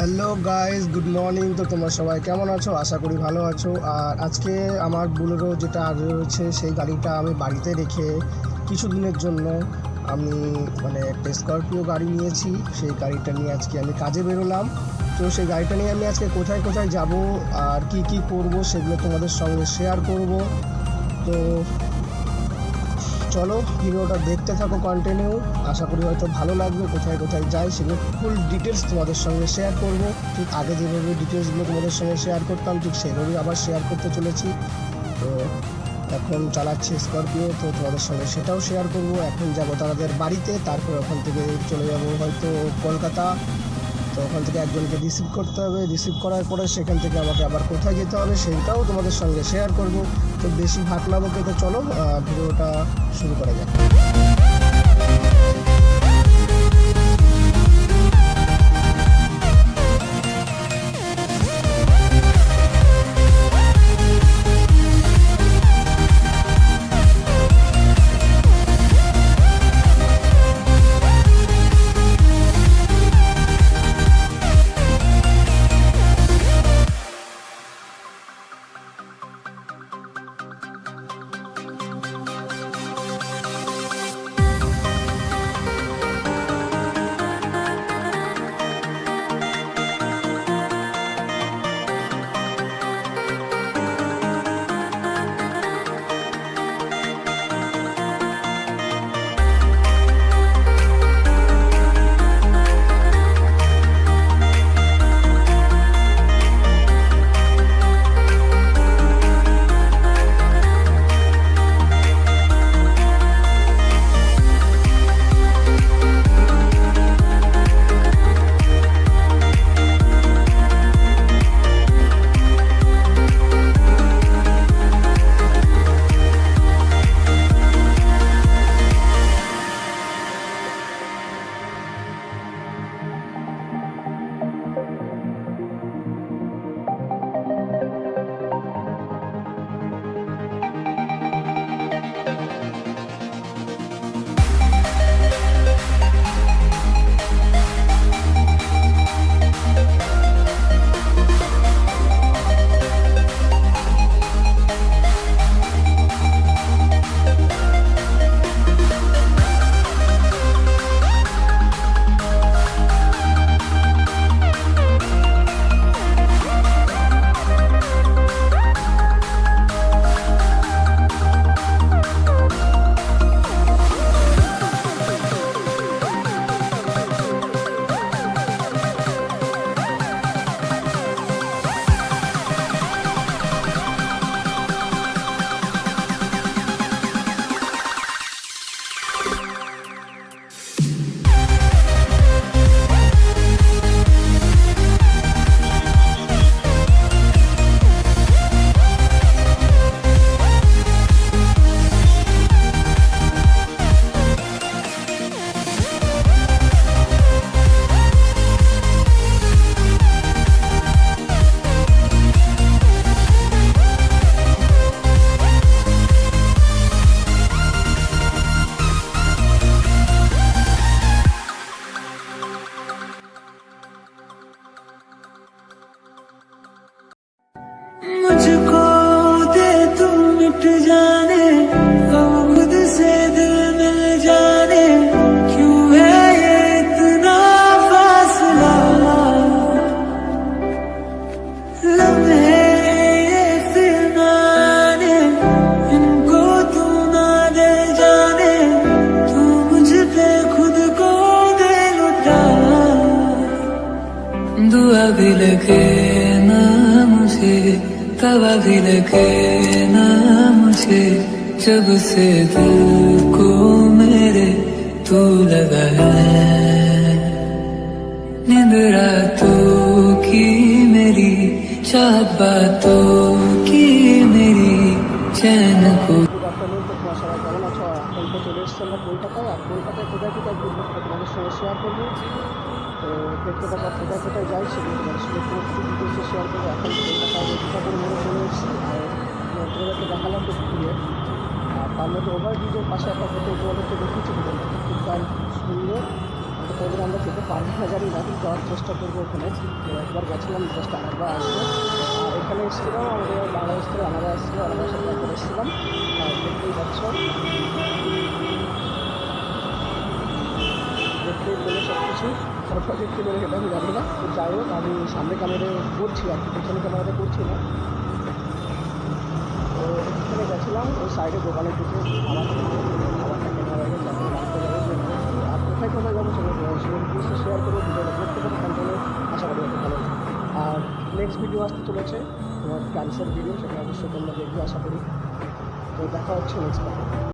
Hello guys good morning তো তোমরা সবাই কেমন আছো? আশা করি ভালো আছো। আর আজকে আমার বুলেরো যেটা আর রয়েছে, সেই গাড়িটা আমি বাড়িতে রেখে কিছু দিনের জন্য আমি মানে একটা স্করপিও গাড়ি নিয়েছি। সেই গাড়িটা নিয়ে আজকে আমি কাজে বেরোলাম। তো সেই গাড়িটা নিয়ে আমি আজকে কোথায় কোথায় যাব আর কি কি করব সেগুলো তোমাদের সঙ্গে শেয়ার করব। তো চলো ভিডিওটা দেখতে থাকো কন্টিনিউ আশা করি হয়তো ভালো লাগবে, কোথায় কোথায় যাই সেগুলো ফুল ডিটেলস তোমাদের সঙ্গে শেয়ার করব। ঠিক আগে যেভাবে ডিটেলসগুলো তোমাদের সঙ্গে শেয়ার করতাম, ঠিক সেভাবেই আবার শেয়ার করতে চলেছি। তো এখন চালাচ্ছি স্করপিও তো তোমাদের সঙ্গে সেটাও শেয়ার করব। এখন যাব তাদের বাড়িতে, তারপর ওখান থেকে চলে যাব হয়তো কলকাতা। তো ওখান থেকে একজনকে রিসিভ করতে হবে। রিসিভ করার পরে সেখান থেকে আমাকে আবার কোথায় যেতে হবে সেইটাও তোমাদের সঙ্গে শেয়ার করব। তো বেশি ভাট না বকে চলো ভিডিওটা শুরু করা যাক। दुआ भी लगे ना मुझे तवा भी लगे ना मुझे जब से दिल को मेरे तू लगा है नींद रातों की मेरी चाहत बातों की मेरी चैन को গুড আফটারনুন তো তোমার সবাই কেমন আছো আর এখন তো চলে এসেছি আমরা কলকাতায় আর কলকাতায় কোথায় কোথায় ঘুরবো সেটা তোমাদের সঙ্গে শেয়ার করবো তো দেখতে থাকা কোথায় কোথায় যাই সেগুলো তোমাদের সঙ্গে পুরো ডিটেলসে শেয়ার করব, এখন আর তোমাদেরকে দেখালাম তো ঘুরে আর তার মধ্যে ওভারব্রিজের পাশে একটা হোটেল তোমাদেরকে দেখিয়েছি হোটেলটা খুব দাম সুন্দর কোনোদিন আমরা যেতে পারব না, জানি না যাওয়ার চেষ্টা করব ওখানে। একবার গেছিলাম জাস্ট আরেকবার আসব। আর এখানে এসেছিলাম, আমাদের বাংলাদেশ থেকে আলাদা এসেছিল আলাদা সাথে একবার এসেছিলাম। আর দেখতেই পাচ্ছ। দেখতেই পেলে সব কিছু ফটো দেখতে পেলে সেটা আমি জানি না যাই হোক, আমি সামনে ক্যামেরায় করছি আর কি, পেছনে ক্যামেরাতে করছি না। তো এখানে গেছিলাম, ওই সাইডে দোকানের দিকে খাবার খাবারটা কেনা আর কোথায় কোথায় যাব সেটা শেয়ার করব ভিডিওটা করতে কন্টিনিউ আশা করি ভালো আর নেক্সট ভিডিও আসতে চলেছে, তোমার ক্যান্সার ভিডিও সেটা অবশ্যই তোমরা দেখবে, আশা করি। তো দেখা হচ্ছে নেক্সট